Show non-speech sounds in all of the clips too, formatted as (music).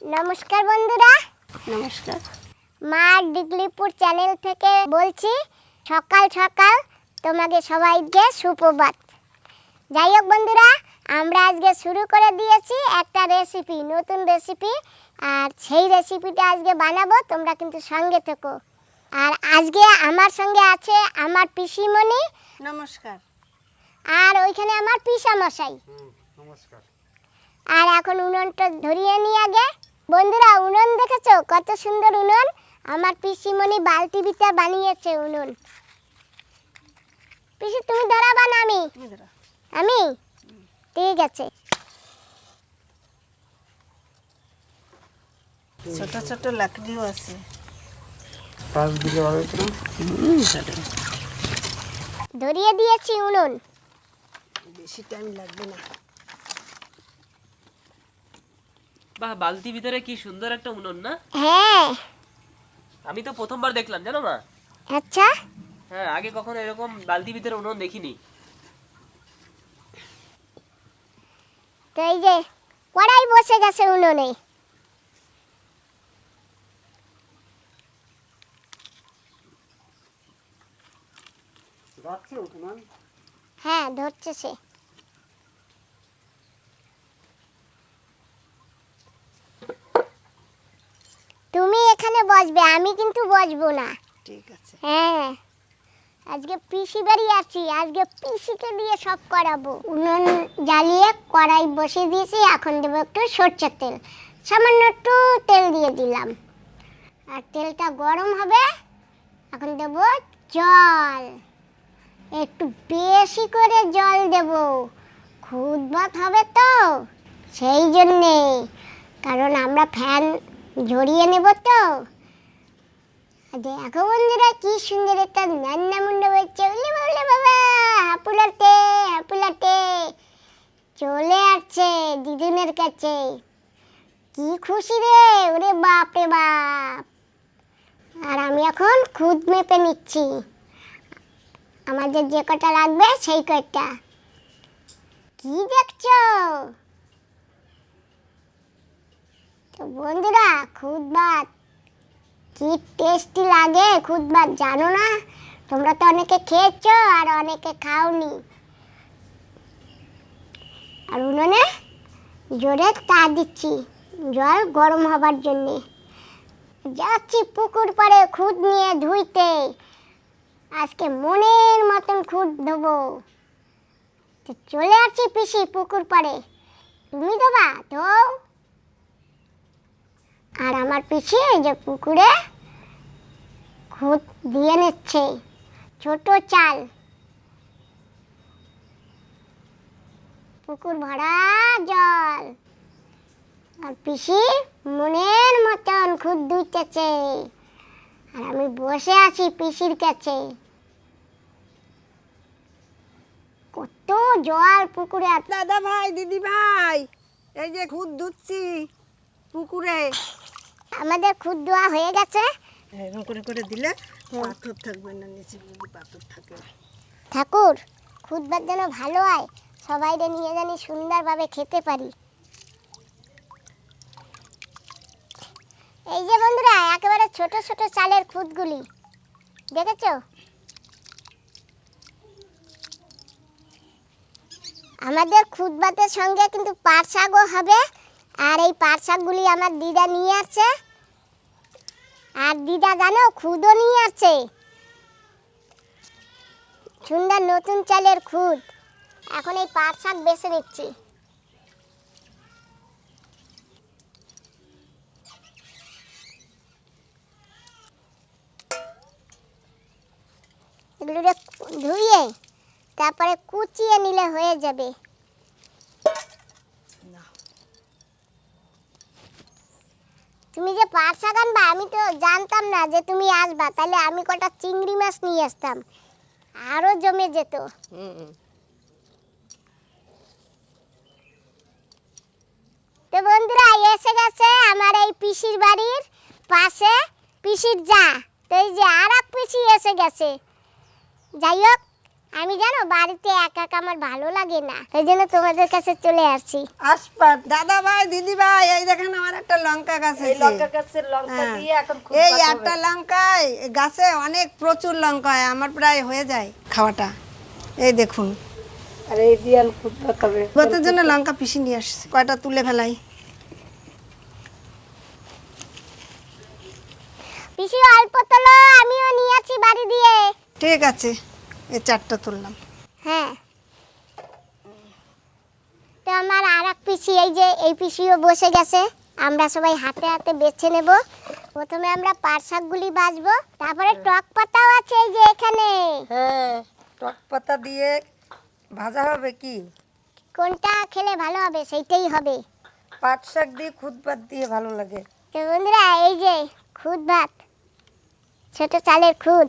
নমস্কার বন্ধুরা। নমস্কার। মা ডিগলিপুর চ্যানেল থেকে বলছি সকাল সকাল তোমাকে সবাইকে সুপ্রভাত। যাই হোক বন্ধুরা আমরা আজকে শুরু করে দিয়েছি একটা রেসিপি নতুন রেসিপি আর সেই রেসিপিটা আজকে বানাবো তোমরা কিন্তু সঙ্গে থেকো। আর আজকে আমার সঙ্গে আছে আমার পিসিমণি। নমস্কার। আর ওইখানে আমার পিসামশাই। নমস্কার। আর এখন উনুনটা ধরিয়ে নিয়ে আগে। বন্ধুরা উনুন দেখেছ? কত সুন্দর উনুন। আমার পিসিমণি বালতি ভিতর বানিয়েছে উনুন। পিসি তুমি ধরাবা না আমি। আমি? ঠিক আছে। ছোট ছোট লাকড়িও আছে। পাঁচ দিকে হবে তো। ধরিয়ে দিয়েছি উনুন। বেশি টাইম লাগবে না। বাহ বালতি ভিতরে কি সুন্দর একটা উনুন না? হ্যাঁ। আমি তো প্রথমবার দেখলাম জানো না আচ্ছা। হ্যাঁ আগে কখনো এরকম বালতি ভিতরে উনুন দেখিনি। তো এই যে কড়াই বসে গেছে উনুনে। হ্যাঁ ধরছে সে। তুমি এখানে বসবে আমি কিন্তু বসবো না। ঠিক আছে। হ্যাঁ। আজকে পিসি বাড়ি আছি আজকে পিসিকে দিয়ে সব করাবো। উনুন জ্বালিয়ে কড়াই বসিয়ে দিয়েছি এখন দেবো একটু সরষের তেল। সামান্য একটু তেল দিয়ে দিলাম। আর তেলটা গরম হবে এখন দেব জল। একটু বেশি করে জল দেব। খুদ ভাত হবে তো সেই জন্যে। কারণ আমরা ফ্যান ঝরিয়ে নেব তো। দেখো বন্ধুরা, কি সুন্দর একটা নান্না মুন্ডা বলছে উলে বলে বাবা হাপুলাতে হাপুলাতে চলে আসছে দিদুনের কাছে। কি খুশি রে, ওরে বাপ রে বাপ। আর আমি এখন খুদ মেপে নিচ্ছি। আমাদের যে কটা লাগবে, সেই কটা কি দেখছ? বন্ধুরা খুদ ভাত কি টেস্টি লাগে খুদ ভাত জানো না? তোমরা তো অনেকে খেয়েছো আর অনেকে খাওনি। আর উনুনে জোরে তা দিচ্ছি, জল গরম হবার জন্যে। যাচ্ছি পুকুর পাড়ে খুদ নিয়ে ধুইতে। আজকে মনের মতন খুদ তো চলে আসছি পিসি পুকুর পাড়ে। তুমি দেবা তো আর আমার পিসি এই যে পুকুরে খুদ দিয়ে নিচ্ছে, ছোট চাল। পুকুর ভরা জল। আর পিসি মনের মতন খুদ দুইতেছে আর আমি বসে আছি পিসির কাছে। কত জল পুকুরে দাদা ভাই, দিদি ভাই, এই যে খুদ ধুচ্ছি পুকুরে। আমাদের খুদ দেওয়া হয়ে গেছে। এরকম করে করে দিলে পাথর থাকবে না নিচে যদি পাথর থাকে। ঠাকুর খুদ ভাত যেন ভালো হয় সবাইরে নিয়ে জানি সুন্দরভাবে খেতে পারি। এই যে বন্ধুরা একেবারে ছোট ছোট চালের খুদগুলি দেখেছ? আমাদের খুদ ভাতের সঙ্গে কিন্তু পাট শাকও হবে। আর এই পাট শাকগুলি আমার দিদা নিয়ে আসছে। আর দিদা জানো, খুদও নিয়ে আসছে। সুন্দর নতুন চালের খুদ। এখন এই পাট শাক বেছে নিচ্ছি। এগুলোকে ধুয়ে তারপরে কুচিয়ে নিলে হয়ে যাবে। তুমি যে পাট শাক আনবা আমি তো জানতাম না যে তুমি আসবা। তাহলে আমি কটা চিংড়ি মাছ নিয়ে আসতাম। আরও জমে যেত। তো বন্ধুরা, এসে গেছে আমার এই পিসির বাড়ির পাশে পিসির যা। তো এই যে আর এক পিসি এসে গেছে। যাই হোক আমি জানো বাড়িতে একা একা আমার ভালো লাগে না। এই জন্য তোমাদের কাছে চলে আসছি। আসপাত। দাদা ভাই দিদি ভাই এই দেখেন আমার একটা লঙ্কা গাছ আছে। লঙ্কা গাছের লঙ্কা হ্যাঁ। দিয়ে এখন খুব এই একটা লঙ্কায় গাছে অনেক প্রচুর লঙ্কা হয় আমার প্রায় হয়ে যায় খাওয়াটা। এই দেখুন। আর এই দিয়াল খুব হবে গতের জন্য লঙ্কা পিষি নিয়ে আসছি কয়টা তুলে ফেলাই। পিসি অল্প তোলো আমিও নিয়ে আছি বাড়ি দিয়ে। ঠিক আছে। এই চারটা তুললাম। হ্যাঁ। তো আমার আর এক পিসি এই যে এই পিসিও বসে গেছে। আমরা সবাই হাতে হাতে বেছে নেব। প্রথমে আমরা পাট শাকগুলি বাছবো তারপরে টক পাতাও আছে এই যে এখানে। হ্যাঁ টক পাতা দিয়ে ভাজা হবে কি? কোনটা খেলে ভালো হবে সেইটাই হবে। পাট শাক দিয়ে খুদ পাত দিয়ে ভালো লাগে। তো বন্ধুরা এই যে খুদ ভাত ছোট চালের খুদ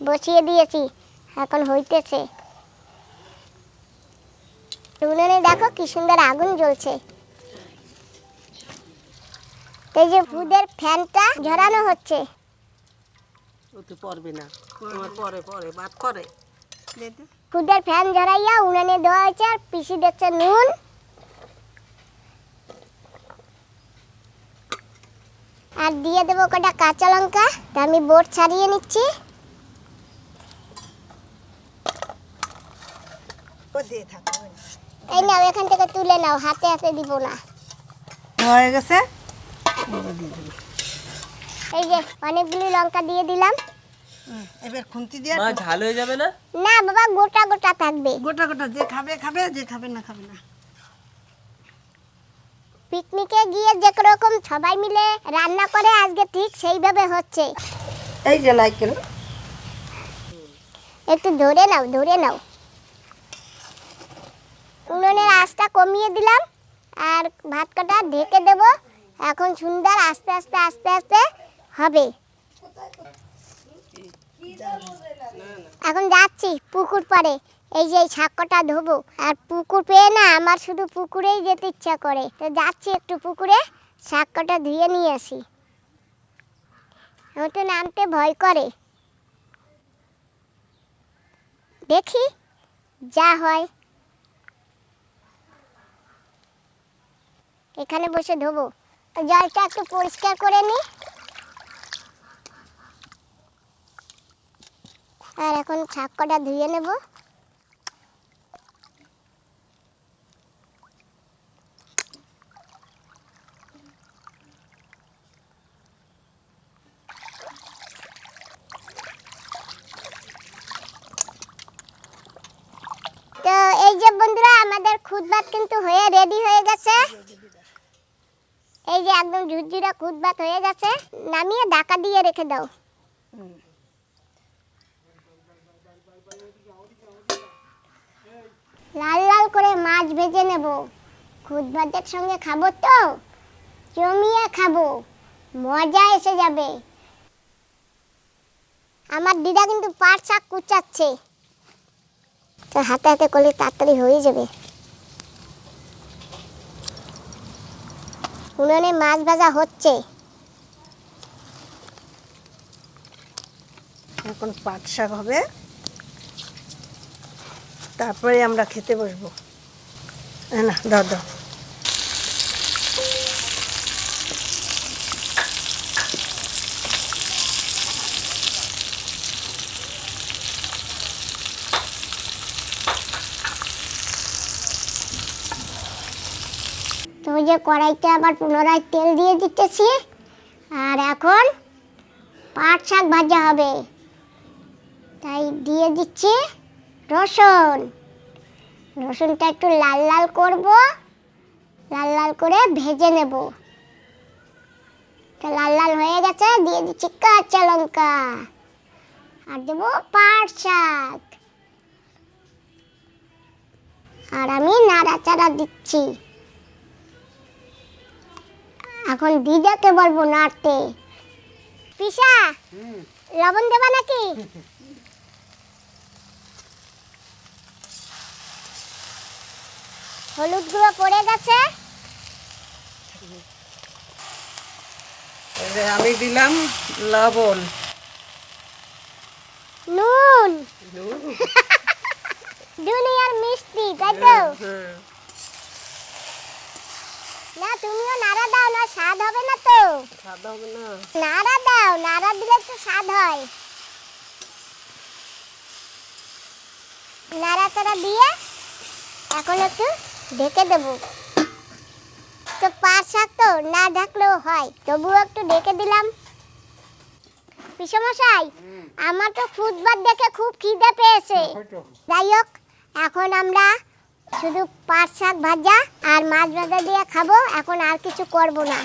বসিয়ে দিয়েছি। এখন হইতেছে। উনুনে দেখো কি সুন্দর আগুন জ্বলছে। এই যে খুদের ফ্যানটা ঝরানো হচ্ছে। ওতে পড়বে না। তোমার পরে পরে বাদ করে খুদের ফ্যান ঝরাইয়া উনানে দেওয়া হয়েছে আর পিসি দিচ্ছে নুন। আর দিয়ে দেবো কটা কাঁচা লঙ্কা। তা আমি বোট ছাড়িয়ে নিচ্ছি। দিয়ে থাকো এই নাও এখান থেকে তুলে নাও হাতে হাতে দিব না। হয়ে গেছে? এই যে অনেকগুলি লঙ্কা দিয়ে দিলাম। এবার খুন্তি দিয়ে মা ঝাল হয়ে যাবে না? না বাবা গোটা গোটা থাকবে। গোটা গোটা যে খাবে খাবে যে খাবে না খাবে না। পিকনিকে গিয়ে যে রকম সবাই মিলে রান্না করে আজকে ঠিক সেইভাবে হচ্ছে। এই যে নাইকেল একটু ধরে নাও ধরে নাও। উনুনের আঁচটা কমিয়ে দিলাম আর ভাত কটা ঢেকে দেব। এখন সুন্দর আস্তে আস্তে আস্তে আস্তে হবে। এখন যাচ্ছি পুকুর পাড়ে। এই যে এই ধোবো। আর পুকুর পেয়ে না আমার শুধু পুকুরেই যেতে ইচ্ছা করে। তো যাচ্ছি একটু পুকুরে, শাকটা ধুয়ে নিয়ে আসি। তো নামতে ভয় করে। দেখি, যা হয়। এখানে বসে ধোবো। জলটা একটু পরিষ্কার করে নি। আর এখন ছাক কটা ধুয়ে নেব। তো এই যে বন্ধুরা, আমাদের খুদ ভাত কিন্তু হয়ে রেডি হয়ে গেছে। এই যে একদম ঝুরঝুরা খুদ ভাত হয়ে গেছে, নামিয়ে ঢাকা দিয়ে রেখে দাও। লাল লাল করে মাছ ভেজে নেব। খুদ ভাতের সঙ্গে খাব তো, জমিয়ে খাব, মজা এসে যাবে। আমার দিদা কিন্তু পাট শাক কুচাচ্ছে। তো হাতে হাতে করলে তাড়াতাড়ি হয়ে যাবে। উনুনে মাছ ভাজা হচ্ছে। এখন পাট শাক হবে। তারপরে আমরা খেতে বসবো। না, দাও দাও। যে কড়াইতে আবার পুনরায় তেল দিয়ে দিতেছি। আর এখন পাট শাক ভাজা হবে। তাই দিয়ে দিচ্ছি রসুন। রসুনটা একটু লাল লাল করব। লাল লাল করে ভেজে নেব। তা লাল লাল হয়ে গেছে, দিয়ে দিচ্ছি কাঁচা লঙ্কা। আর দেবো পাট শাক। আর আমি নাড়াচাড়া দিচ্ছি। এখন দিদাকে বলব নাড়তে। পিসা লবণ দেবা নাকি? হলুদ গুঁড়ো পড়ে গেছে। আমি দিলাম লবণ। নুন। (laughs) দুনিয়ার মিষ্টি তাই তো? তুমিও নাড়া দাও না স্বাদ হবে না তো। স্বাদ হবে না। নাড়া দাও নাড়া দিলে তো স্বাদ হয়। নাড়া নাড়াচাড়া দিয়ে এখন একটু ঢেকে দেবো। তো পাঁচ শাক তো না ঢাকলেও হয় তবুও একটু ঢেকে দিলাম। পিসমশাই আমার তো ফুটবার দেখে খুব খিদে পেয়েছে। যাই হোক এখন আমরা শুধু পাট শাক ভাজা আর মাছ ভাজা দিয়ে খাব এখন আর কিছু করব না।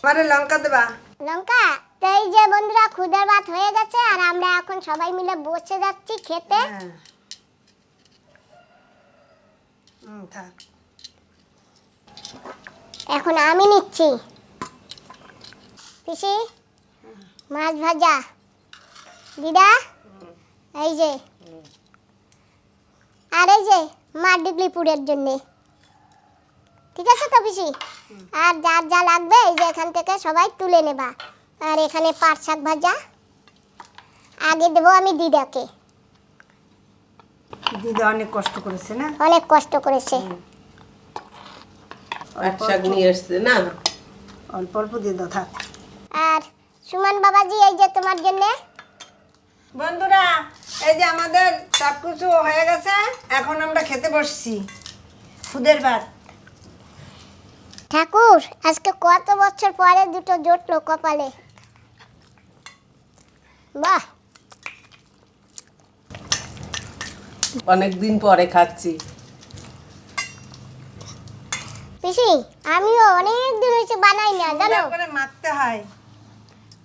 আমারে লঙ্কা দেবা। লঙ্কা? তো এই যে বন্ধুরা খুদের ভাত হয়ে গেছে আর আমরা এখন সবাই মিলে বসে যাচ্ছি খেতে। হ্যাঁ। হুম থাক। এখন আমি নিচ্ছি। পিসি মাছ ভাজা। দিদা এই যে। আর এই যে মা ডিগলিপুরের জন্যে। ঠিক আছে তো পিসি? আর যার যা লাগবে এই যে এখান থেকে সবাই তুলে নেবা। আর এখানে পাট শাক ভাজা। আগে দেবো আমি দিদাকে। দিদা অনেক কষ্ট করেছে না? অনেক কষ্ট করেছে। পাট শাক নিয়ে এসছে। না অল্প অল্প দিয়ে দাও থাক। আর সুমন বাবাজি এই যে তোমার জন্যে? বন্ধুরা এই যে আমাদের সব কিছু হয়ে গেছে এখন আমরা খেতে বসছি। খুদের ভাত। ঠাকুর আজকে কত বছর পরে দুটো জুটলো কপালে। বাহ। অনেক দিন পরে খাচ্ছি। পিসি আমিও অনেক দিন হয়েছে বানাই না জানো? করে মাখতে হয়।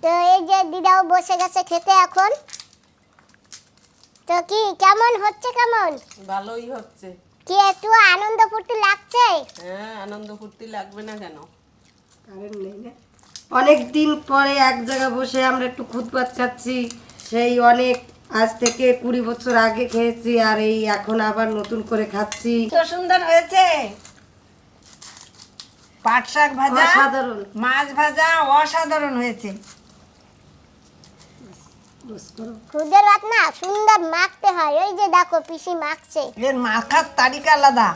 তো এই যে দিদাও বসে গেছে খেতে এখন। তো কি কেমন হচ্ছে কেমন? ভালোই হচ্ছে। কি একটু আনন্দ ফুর্তি লাগছে? হ্যাঁ আনন্দ ফুর্তি লাগবে না কেন? অনেক দিন পরে এক জায়গায় বসে আমরা একটু খুদ ভাত খাচ্ছি। সেই অনেক আজ থেকে কুড়ি বছর আগে খেয়েছি আর এই এখন আবার নতুন করে খাচ্ছি। তো সুন্দর হয়েছে? পাট শাক ভাজা অসাধারণ। মাছ ভাজা অসাধারণ হয়েছে। খুদের ভাত না সুন্দর মাখতে হয়। ওই যে দেখো পিসি মাখছে। এর মাখার তারিখ আলাদা।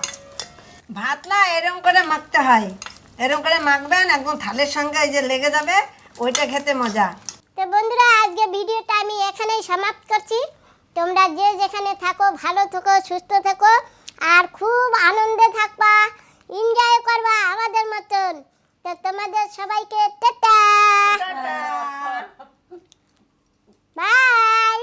ভাত না এরকম করে মাখতে হয়। এরকম করে মাখবেন একদম থালের সঙ্গে এই যে লেগে যাবে ওইটা খেতে মজা। তো বন্ধুরা আজকে ভিডিওটা আমি এখানেই সমাপ্ত করছি। তোমরা যে যেখানে থাকো ভালো থেকো সুস্থ থেকো আর খুব আনন্দে থাকবা। এনজয় করবা আমাদের মতন। তো তোমাদের সবাইকে টাটা। বাই